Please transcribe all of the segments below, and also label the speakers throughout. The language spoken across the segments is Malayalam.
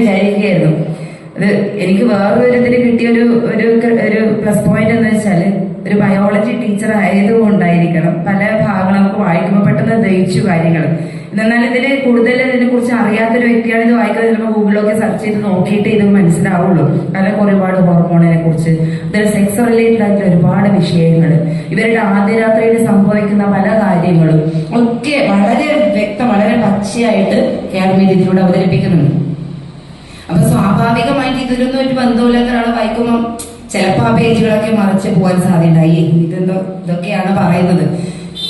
Speaker 1: വിചാരിക്കുകയായിരുന്നു. അത് എനിക്ക് വേറൊരു ഇതിന് കിട്ടിയ ഒരു ഒരു ഒരു പ്ലസ് പോയിന്റ് എന്ന് വെച്ചാൽ ഒരു ബയോളജി ടീച്ചർ ആയതുകൊണ്ടായിരിക്കണം പല ഭാഗങ്ങളും നമുക്ക് വായിക്കുമ്പോൾ പെട്ടെന്ന് ദഹിച്ചു കാര്യങ്ങൾ. എന്നാൽ ഇതിൽ കൂടുതൽ ഇതിനെ കുറിച്ച് അറിയാത്തൊരു വ്യക്തിയാണ് ഇത് വായിക്കുന്നത്. ചിലപ്പോൾ ഗൂഗിളിലൊക്കെ സെർച്ച് ചെയ്ത് നോക്കിയിട്ട് ഇത് മനസ്സിലാവുള്ളൂ. പല ഒരുപാട് ഹോർമോണിനെ കുറിച്ച്. ഇതിൽ സെക്സ് റിലേറ്റഡ് ആയിട്ടുള്ള ഒരുപാട് വിഷയങ്ങൾ. ഇവരുടെ ആദ്യ രാത്രിയിൽ സംഭവിക്കുന്ന പല കാര്യങ്ങളും ഒക്കെ വളരെ വ്യക്തം വളരെ പച്ചയായിട്ട് കേരളീയ ഇതിലൂടെ അവതരിപ്പിക്കുന്നുണ്ട്. അപ്പൊ സ്വാഭാവികമായിട്ട് ഇതിലൊന്നും ഒരു ബന്ധമില്ലാത്ത ഒരാൾ വായിക്കുമ്പോൾ ചിലപ്പോൾ ആ പേജുകളൊക്കെ മറച്ച് പോകാൻ സാധ്യതയുണ്ടായി ഇതെന്തോ ഇതൊക്കെയാണ് പറയുന്നത്.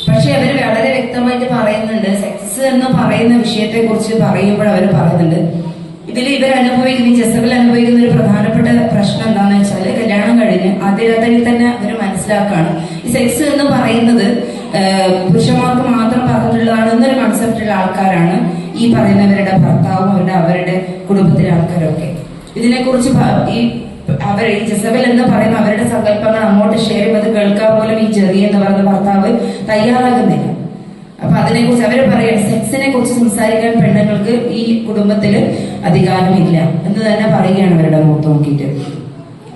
Speaker 1: പക്ഷെ അവർ വളരെ വ്യക്തമായിട്ട് പറയുന്നുണ്ട്. സെക്സ് എന്ന് പറയുന്ന വിഷയത്തെ കുറിച്ച് പറയുമ്പോൾ അവർ പറയുന്നുണ്ട്. ഇതിൽ ഇവർ അനുഭവിക്കുന്ന ജസബിൽ അനുഭവിക്കുന്ന ഒരു പ്രധാനപ്പെട്ട പ്രശ്നം എന്താണെന്ന് വെച്ചാൽ കല്യാണം കഴിഞ്ഞ് ആദ്യരാത്രിയിൽ തന്നെ അവർ മനസ്സിലാക്കുകയാണ്. ഈ സെക്സ് എന്ന് പറയുന്നത് പുരുഷന്മാർക്ക് മാത്രം പറഞ്ഞിട്ടുള്ളതാണ് എന്നൊരു കൺസെപ്റ്റുള്ള ആൾക്കാരാണ്. ഈ പറയുന്നവരുടെ ഭർത്താവും അവരുടെ അവരുടെ കുടുംബത്തിലെ ആൾക്കാരൊക്കെ. ഇതിനെക്കുറിച്ച് ഈ അവർ ജസബൽ എന്ന് പറയുന്ന അവരുടെ സങ്കല്പങ്ങൾ അങ്ങോട്ട് ഷെയർ ചെയ്യുമ്പോൾ കേൾക്കാൻ പോലും ഈ ചെറിയ എന്ന് പറയുന്ന ഭർത്താവ് തയ്യാറാകുന്നില്ല. അപ്പൊ അതിനെക്കുറിച്ച് അവർ പറയാം സെക്സിനെ കുറിച്ച് സംസാരിക്കാൻ പെണ്ണുങ്ങൾക്ക് ഈ കുടുംബത്തിൽ അധികാരമില്ല എന്ന് തന്നെ പറയുകയാണ് അവരുടെ മുഖത്ത് നോക്കിയിട്ട്.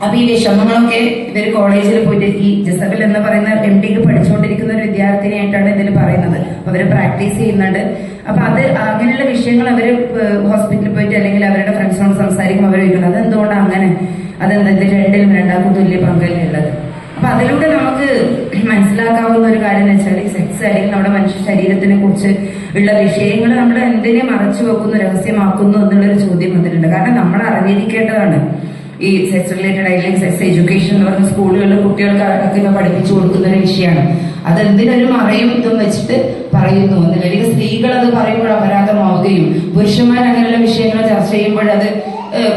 Speaker 1: അപ്പൊ ഈ വിഷമങ്ങളൊക്കെ ഇവർ കോളേജിൽ പോയിട്ട് ഈ ജസബൽ എന്ന് പറയുന്ന എം ഡിക്ക് പഠിച്ചുകൊണ്ടിരിക്കുന്ന ഒരു വിദ്യാർത്ഥിനിയായിട്ടാണ് ഇതിൽ പറയുന്നത്. അവർ പ്രാക്ടീസ് ചെയ്യുന്നുണ്ട്. അപ്പൊ അത് അങ്ങനെയുള്ള വിഷയങ്ങൾ അവർ ഹോസ്പിറ്റലിൽ പോയിട്ട് അല്ലെങ്കിൽ അവരുടെ ഫ്രണ്ട്സിനോട് സംസാരിക്കും അവർ ചോദിക്കുന്നത് അതെന്തുകൊണ്ടാണ് അങ്ങനെ? അതെന്താ രണ്ടിലും രണ്ടാൾക്കും തുല്യ പങ്കല്ലുള്ളത് അപ്പൊ അതിലൂടെ നമുക്ക് മനസ്സിലാക്കാവുന്ന ഒരു കാര്യം എന്ന് വെച്ചാൽ സെക്സ് അല്ലെങ്കിൽ നമ്മുടെ മനുഷ്യ ശരീരത്തിനെ കുറിച്ച് ഉള്ള വിഷയങ്ങൾ നമ്മൾ എന്തിനെ മറച്ചു വെക്കുന്നു രഹസ്യമാക്കുന്നു എന്നുള്ളൊരു ചോദ്യം വന്നിട്ടുണ്ട്. കാരണം നമ്മൾ അറിഞ്ഞിരിക്കേണ്ടതാണ്. ഈ സെക്സ് റിലേറ്റഡ് അല്ലെങ്കിൽ സെക്സ് എഡ്യൂക്കേഷൻ എന്ന് പറഞ്ഞ സ്കൂളുകളിൽ കുട്ടികൾക്ക് അടക്കം പഠിപ്പിച്ചു കൊടുക്കുന്ന ഒരു വിഷയമാണ്. അതെന്തിനൊരു മറയും ഇതും വെച്ചിട്ട് പറയുന്നു എന്നില്ല സ്ത്രീകൾ അത് പറയുമ്പോൾ അപരാധമാവുകയും പുരുഷന്മാർ അങ്ങനെയുള്ള വിഷയങ്ങൾ ചർച്ച ചെയ്യുമ്പോൾ അത്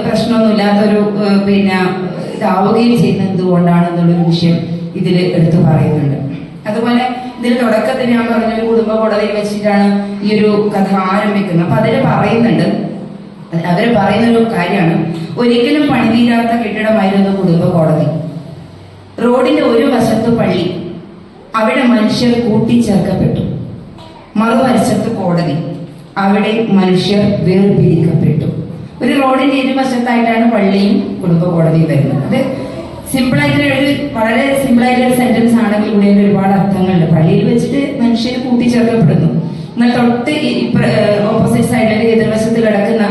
Speaker 1: പ്രശ്നമൊന്നുമില്ലാത്തൊരു പിന്നെ ഇതാവുകയും ചെയ്യുന്നത് എന്തുകൊണ്ടാണ് എന്നുള്ളൊരു വിഷയം ഇതിൽ എടുത്തു പറയുന്നുണ്ട്. അതുപോലെ ഇതിൽ തുടക്കത്തിൽ ഞാൻ പറഞ്ഞ ഒരു കുടുംബ കോടതിയിൽ വെച്ചിട്ടാണ് ഈ ഒരു കഥ ആരംഭിക്കുന്നത്. അപ്പൊ അതിൽ പറയുന്നുണ്ട് അവർ പറയുന്ന ഒരു കാര്യമാണ് ഒരിക്കലും പണിതീരാത്ത കെട്ടിടമായിരുന്നു കുടുംബ കോടതി. റോഡിന്റെ ഒരു വശത്ത് പള്ളി അവിടെ മനുഷ്യർ കൂട്ടിച്ചേർക്കപ്പെട്ടു. മറുവശത്ത് കോടതി. അവിടെ മനുഷ്യർ വേർപിരിക്കപ്പെട്ടു. ഒരു റോഡിന്റെ ഇരുവശത്തായിട്ടാണ് പള്ളിയും കുടുംബ കോടതിയും വരുന്നത്. അത് സിമ്പിളായിട്ടുള്ള ഒരു വളരെ സിമ്പിളായിട്ടുള്ള ഒരു സെന്റൻസ് ആണെങ്കിൽ ഇവിടെ ഒരുപാട് അർത്ഥങ്ങളുണ്ട്. പള്ളിയിൽ വെച്ചിട്ട് മനുഷ്യർ കൂട്ടിച്ചേർക്കപ്പെടുന്നു. എന്നാൽ തൊട്ട് ഓപ്പോസിറ്റ് സൈഡിൽ എതിർവശത്ത് കിടക്കുന്ന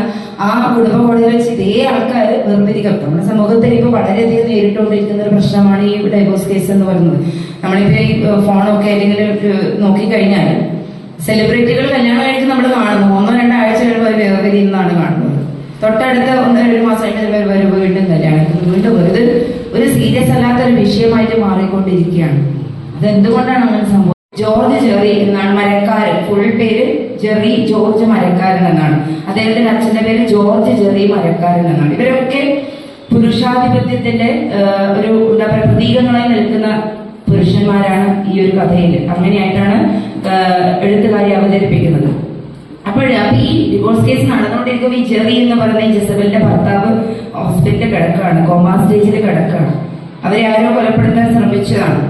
Speaker 1: ആ കുടുംബ കോടതിയിൽ വെച്ച് ഇതേ ആൾക്കാർ വേർതിരിക്കപ്പെട്ടു നമ്മുടെ സമൂഹത്തിൽ ഇപ്പൊ വളരെയധികം നേരിട്ടുകൊണ്ടിരിക്കുന്ന ഒരു പ്രശ്നമാണ് ഈ ഡൈവോഴ്സ് കേസ് എന്ന് പറയുന്നത്. നമ്മളിപ്പോ ഈ ഫോണൊക്കെ അല്ലെങ്കിൽ നോക്കിക്കഴിഞ്ഞാൽ സെലിബ്രിറ്റികൾ കല്യാണം നമ്മൾ കാണുന്നു. ഒന്നോ രണ്ടോ ആഴ്ച കഴിയുമ്പോൾ അവർ എന്നാണ് കാണുന്നത്. തൊട്ടടുത്ത ഒന്ന് രണ്ട് മാസം കഴിഞ്ഞാൽ അവർ വീണ്ടും കല്യാണം. വീണ്ടും വെറുതെ ഒരു സീരിയസ് അല്ലാത്ത ഒരു വിഷയമായിട്ട് മാറിക്കൊണ്ടിരിക്കുകയാണ്. അത് എന്തുകൊണ്ടാണ് അങ്ങനെ സംഭവം? ജോർജ് ജെറി എന്നാണ് മരക്കാരൻ. ഫുൾ പേര് ജെറി ജോർജ് മരക്കാരൻ എന്നാണ്. അദ്ദേഹത്തിന്റെ അച്ഛന്റെ പേര് ജോർജ് ജെറി മരക്കാരൻ എന്നാണ്. ഇവരൊക്കെ പുരുഷാധിപത്യത്തിന്റെ ഒരു എന്താ പറയുക പ്രതീകങ്ങളായി നിൽക്കുന്ന പുരുഷന്മാരാണ് ഈ ഒരു കഥയിൽ അങ്ങനെയായിട്ടാണ് എഴുത്തുകാരി അവതരിപ്പിക്കുന്നത്. അപ്പോൾ അപ്പൊ ഈ ഡിവോഴ്സ് കേസ് നടന്നുകൊണ്ടിരിക്കുമ്പോൾ ഈ ജെറി എന്ന് പറയുന്ന ജസബലിന്റെ ഭർത്താവ് ഹോസ്പിറ്റലിൽ കിടക്കുകയാണ് കോമാ സ്റ്റേജിൽ കിടക്കുകയാണ്. അവരെ ആരോ കൊലപ്പെടുത്താൻ ശ്രമിച്ചതാണ്.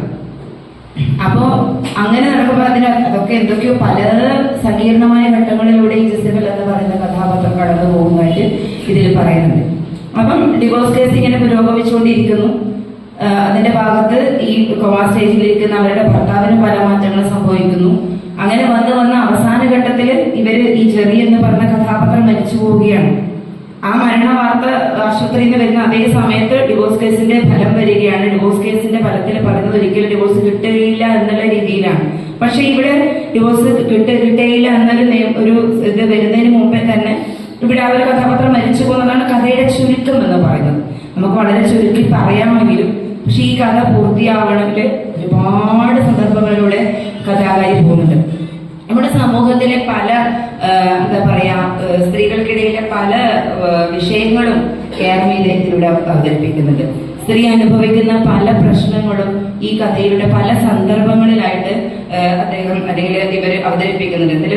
Speaker 1: അപ്പോ അങ്ങനെ നടക്കുമ്പോൾ അതിന് അതൊക്കെ എന്തൊക്കെയോ പല സങ്കീർണമായ ഘട്ടങ്ങളിലൂടെ ഈ ജസബൽ എന്ന് പറയുന്ന കഥാപാത്രം കടന്നു പോകുന്നതായിട്ട് ഇതിൽ പറയുന്നുണ്ട്. അപ്പം ഡിവോഴ്സ് കേസ് ഇങ്ങനെ പുരോഗമിച്ചുകൊണ്ടിരിക്കുന്നു. അതിന്റെ ഭാഗത്ത് ഈ കോമാ സ്റ്റേജിലിരിക്കുന്ന അവരുടെ ഭർത്താവിന് പല മാറ്റങ്ങൾ സംഭവിക്കുന്നു. അങ്ങനെ വന്ന് വന്ന അവസാന ഘട്ടത്തിൽ ഇവർ ഈ ജെറി എന്ന് പറഞ്ഞ കഥാപാത്രം മരിച്ചു പോവുകയാണ്. ആ മരണ വാർത്ത ആശുപത്രിയിൽ വരുന്ന അതേ സമയത്ത് ഡിവോഴ്സ് കേസിന്റെ ഫലം വരികയാണ്. ഡിവോഴ്സ് കേസിന്റെ ഫലത്തിൽ പറയുന്നത് ഒരിക്കലും ഡിവോഴ്സ് കിട്ടുകയില്ല എന്നുള്ള രീതിയിലാണ്. പക്ഷെ ഇവിടെ ഡിവോഴ്സ് കിട്ട കിട്ടുകയില്ല എന്നൊരു ഒരു ഇത് വരുന്നതിന് മുമ്പേ തന്നെ ഇവിടെ ആ ഒരു കഥാപാത്രം മരിച്ചു പോകുന്നതാണ് കഥയുടെ ചുരുക്കം എന്ന് പറയുന്നത്. നമുക്ക് വളരെ ചുരുക്കി പറയാമെങ്കിലും പക്ഷെ ഈ കഥ പൂർത്തിയാവണമെങ്കിൽ ഒരുപാട് സന്ദർഭങ്ങളിലൂടെ കഥാകാരി പോകുന്നത്. നമ്മുടെ സമൂഹത്തിലെ പല എന്താ പറയാ സ്ത്രീകൾക്കിടയിലെ പല വിഷയങ്ങളും കേരളീയത്തിലൂടെ അവതരിപ്പിക്കുന്നുണ്ട്. സ്ത്രീ അനുഭവിക്കുന്ന പല പ്രശ്നങ്ങളും ഈ കഥയിലൂടെ പല സന്ദർഭങ്ങളിലായിട്ട് അദ്ദേഹം അല്ലെങ്കിൽ ഇവർ അവതരിപ്പിക്കുന്നുണ്ട്. ഇതിൽ